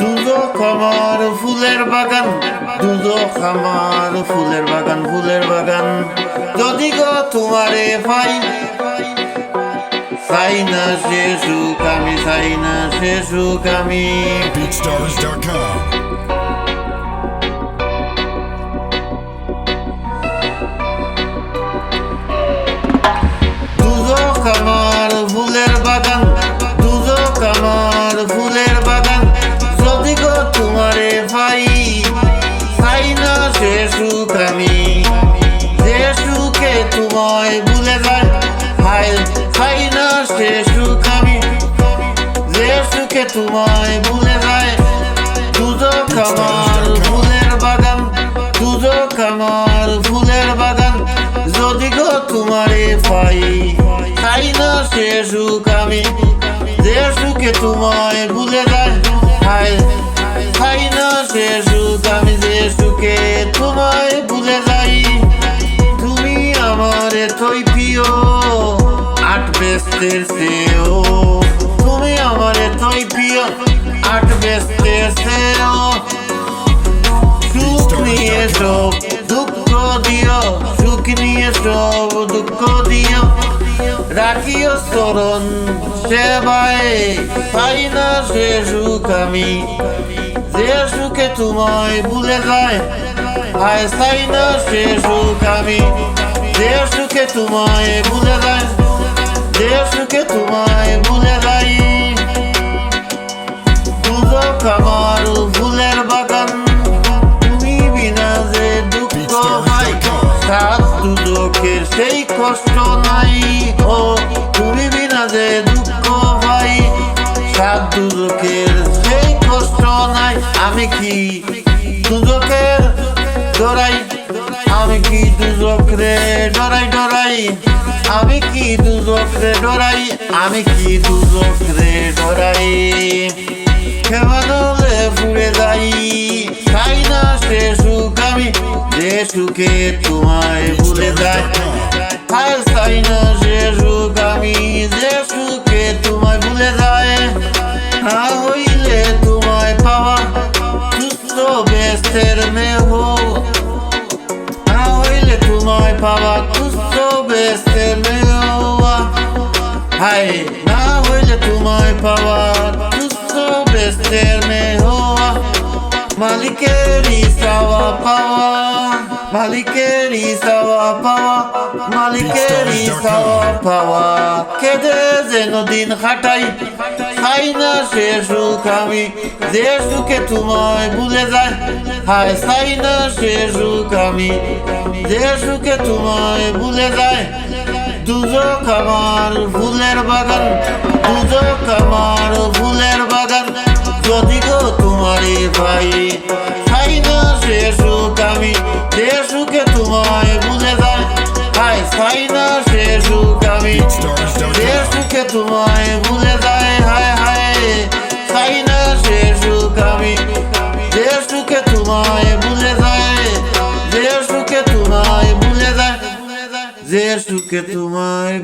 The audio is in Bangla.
দুদক খামার ফুলের বাগান, দুদক খামার ফুলের বাগান ফুলের বাগান। যদি গো তোমারে পাই, চাই না সে সুখ আমি, চাই না সে সুখ আমি। তোমায় ভুলে যায় চাই না সে সুখ আমি। যে সুখে তোমায় ভুলে যায় দুদক আমার ফুলের বাগান যদি গো সুখ তোমায় ভুলে যায় প্রিয় আট বেস্তের সেও। তুমি আমার এতই প্রিয় আট বেস্তের সেও। সুখ নিয়ে সব দুঃখ দিও সুখ নিয়ে সব দুঃখ দিও। রাখিও চরণ সেবায় পাই না সে সুখ আমি। যে সুখে তোমায় ভুলে যায় হায় চাই না সে সুখ আমি। সুখে তোমায় ভুলে যায়? যে সুখে তোমায় ভুলে যাই দুদক আমার ফুলের বাগান। তুমি বিনা যে দুঃখ হয় সাত দুদকের সেই কষ্ট নাই। ও, তুমি বিনা যে দুঃখ হয় সাত দুদকের সেই কষ্ট নাই। আমি কি দুদকের ডরাই আমি কি দুজক রে? ডরাই ডরাই। আমি কি দুজক রে? ডরাই। আমি কি দুজক রে? ডরাই। খেবাদলে ফুড়ে যাই। খাই না সে সুখ আমি? যে সুখে তোমায় বেস্তের মেহ হায় না হইলে তোমায় পাওয়া সুস্থ বেস্তের মেহ মালিকেরই চাওয়া পাওয়া মালিকেরই চাওয়া পাওয়া মালিকেরই চাওয়া পাওয়া কেঁদে যেন দিন খাটাই খাই না সে সুখ আমি যে সুখে তোমায় ভুলে যায় হায় চাই না সে সুখ আমি। যে সুখে তোমায় ভুলে যায় দুজক আমার ফুলের বাগান দুজক আমার ফুলের বাগান। যদি গো তোমারে ভাই চাই না সে সুখ আমি, যে সুখে তোমায় ভুলে যায়, হায় চাই না সে সুখ আমি। যে সুখে তোমায় তোমায় ভুলে যায় যে সুখে তোমায় ভুলে যায় যে সুখে তোমায়